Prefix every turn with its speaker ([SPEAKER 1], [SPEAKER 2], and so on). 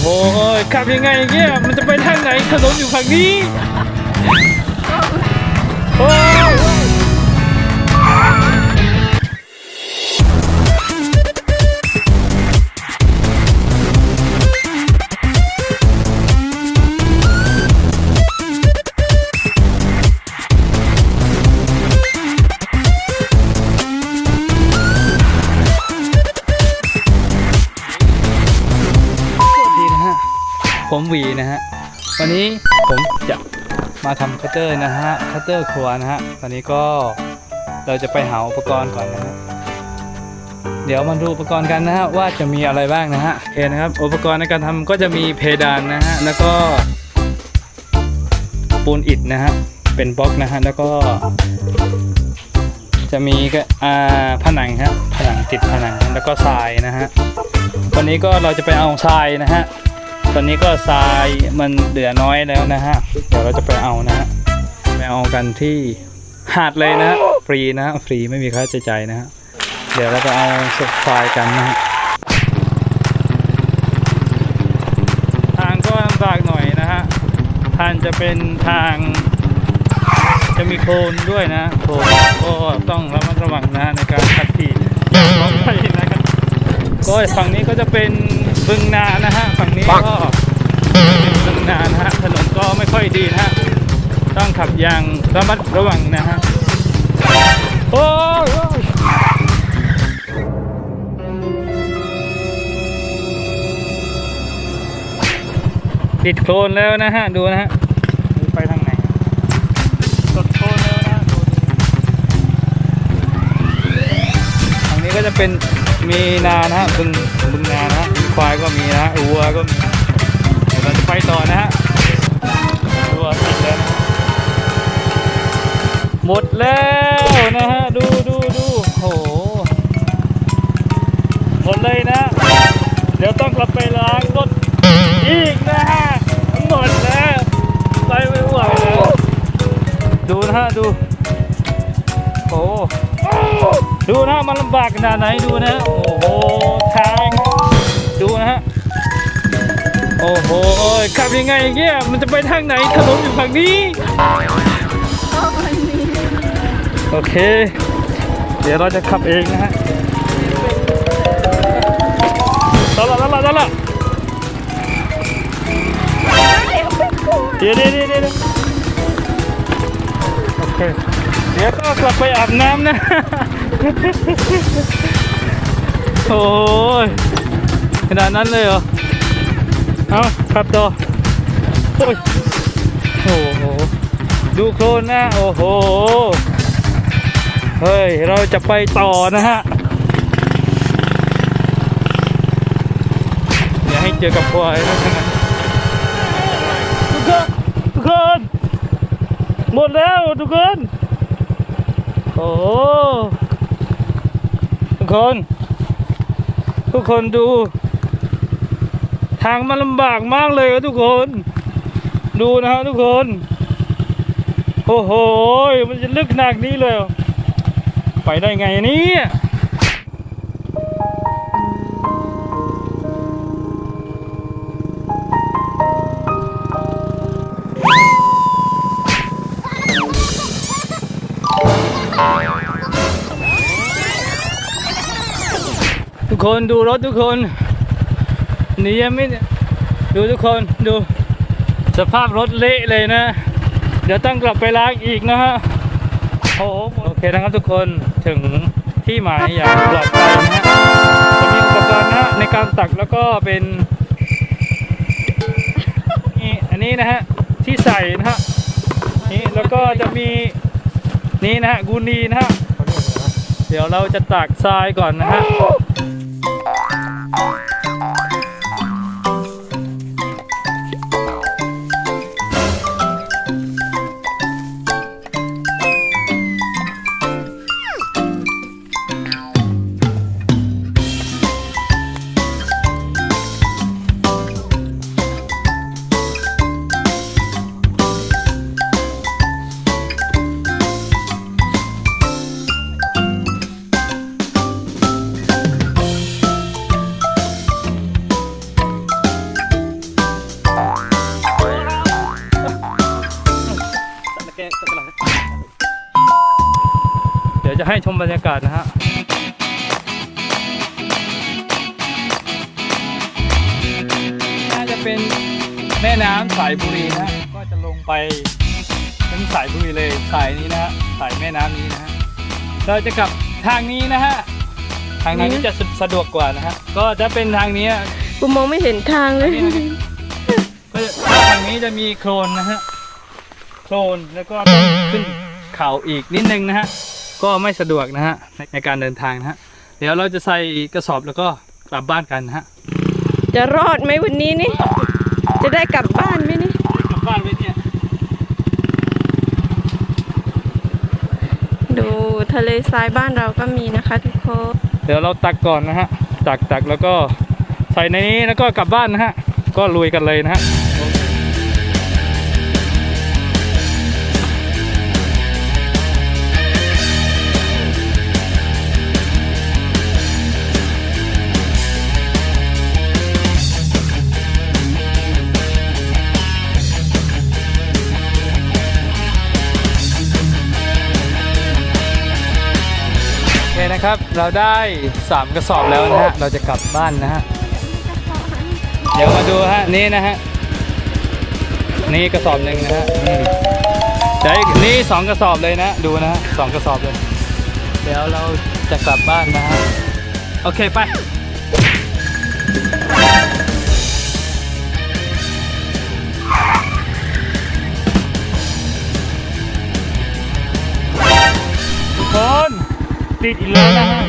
[SPEAKER 1] โหขับยังไงเงี้ยมันจะไปทางไหนถนนอยู่ฝั่งนี้โอ้ นะฮะวันนี้ผมจะมาทำคัตเตอร์นะฮะคัตเตอร์ครัวนะฮะตอนนี้ก็เราจะไปหาอุปกรณ์ก่อนนะฮะเดี๋ยวมาดูอุปกรณ์กันนะฮะว่าจะมีอะไรบ้างนะฮะโอเคนะครับอุปกรณ์ในการทำก็จะมีเพดานนะฮะแล้วก็ปูนอิฐนะฮะเป็นบล็อกนะฮะแล้วก็ จะมีก็อ่าผนังครับผนังติดผนังแล้วก็ทรายนะฮะวันนี้ก็เราจะไปเอาทรายนะฮะ ตอนนี้ก็ทรายมันเหลือน้อยแล้วนะฮะ เดี๋ยวเราจะไปเอานะฮะไปเอากันที่หาดเลยนะฟรีนะฟรีไม่มีค่าใช้จ่ายนะฮะ เดี๋ยวเราไปเอาทรายกันนะฮะทางก็ลำบากหน่อยนะฮะทางจะเป็นทางจะมีโคลนด้วยนะโคลนก็ต้องระมัดระวังนะในการขับขี่ปลอดภัยนะครับก็ฝั่งนี้ก็จะเป็น บึงนานะฮะฝั่งนี้ก็เป็นบึงนานะฮะถนนก็ไม่ค่อยดีนะฮะต้องขับอย่างระมัดระวังนะฮะโอ้ยโอ้ยติดโคลนแล้วนะฮะ ดูนะฮะไปทางไหนตดโคลนแล้วนะดูทางนี้ก็จะเป็นมีนานะฮะบึงบึงนานะฮะมีควายก็มีนะวัวก็มีเราจะไปต่อนะฮะวัวติดแล้วหมดแล้วนะฮะดูดูดูโหหมดเลยนะ เดี๋ยวต้องกลับไปล้างรถอีกนะฮะหมดแล้วไปไม่ไหวแล้วดูนะฮะดูโอ้ดูนะมันลำบากขนาดไหนดูนะโอ้โหทาง โอ้โหขับยังไงเนี่ยมันจะไปทางไหนถนนอยู่ฝั่งนี้โอเค เดี๋ยวเราจะขับเองนะฮะตลอดตลอดตลอดเดี๋ยวเดี๋ยวเดี๋ยวเดี๋ยวโอเค เดี๋ยวก็กลับไปอาบน้ำนะ โอ้ยขนาดนั้นเลยเหรอ เอาขับต่อโอ้ยโอ้โห ดูโคลนนะ โอ้โห เฮ้ย เราจะไปต่อนะฮะ อย่าให้เจอกับควายนะทุกคนทุกคน หมดแล้วทุกคน โอ้ทุกคน ทุกคนดู ทางมันลำบากมากเลยครับทุกคน ดูนะฮะทุกคนโอ้โห มันจะลึกหนักนี้เลย ไปได้ไงนี่ทุกคนดูรถทุกคน หนียังไม่ดูทุกคนดูสภาพรถเละเลยนะ เดี๋ยวต้องกลับไปล้างอีกนะฮะโอ้โหโอเคนะครับทุกคนถึงที่หมายอย่างปลอดภัยนะฮะจะมีอุปกรณ์นะฮะในการตักแล้วก็เป็นนี่อันนี้นะฮะที่ใส่นะฮะนี่แล้วก็จะมีนี่นะฮะกูนีนะฮะเดี๋ยวเราจะตักทรายก่อนนะฮะ ให้ชมบรรยากาศนะฮะน่าจะเป็นแม่น้ำสายบุรีนะฮะก็จะลงไปถึงสายบุรีเลยสายนี้นะฮะสายแม่น้ำนี้นะฮะเราจะกลับทางนี้นะฮะทางนี้จะสะสะดวกกว่านะฮะก็จะเป็นทางนี้
[SPEAKER 2] กูมองไม่เห็นทางเลย
[SPEAKER 1] ก็จะทางนี้จะมีโคลนนะฮะโคลนแล้วก็ต้องขึ้นเขาอีกนิดนึงนะฮะ ก็ไม่สะดวกนะฮะในในการเดินทางนะฮะเดี๋ยวเราจะใส่กระสอบแล้วก็กลับบ้านกันนะฮะ
[SPEAKER 2] จะรอดไหมวันนี้นี่จะได้กลับบ้านไหมนี่
[SPEAKER 1] กลับบ้านไว้เนี่ย
[SPEAKER 2] ดูทะเลทรายบ้านเราก็มีนะคะทุกคน
[SPEAKER 1] เดี๋ยวเราตักก่อนนะฮะตักตักแล้วก็ใส่ในนี้แล้วก็กลับบ้านนะฮะก็ลุยกันเลยนะฮะ นะครับ เราได้ 3 กระสอบแล้วนะฮะ เราจะกลับบ้านนะฮะ เดี๋ยวมาดูฮะ นี่นะฮะ นี่กระสอบหนึ่งนะฮะนี่เดี๋ยวนี่สองกระสอบเลยนะ ดูนะฮะสองกระสอบเลย เดี๋ยวเราจะกลับบ้านนะฮะ โอเคไป ติดอีกแล้วนะฮะ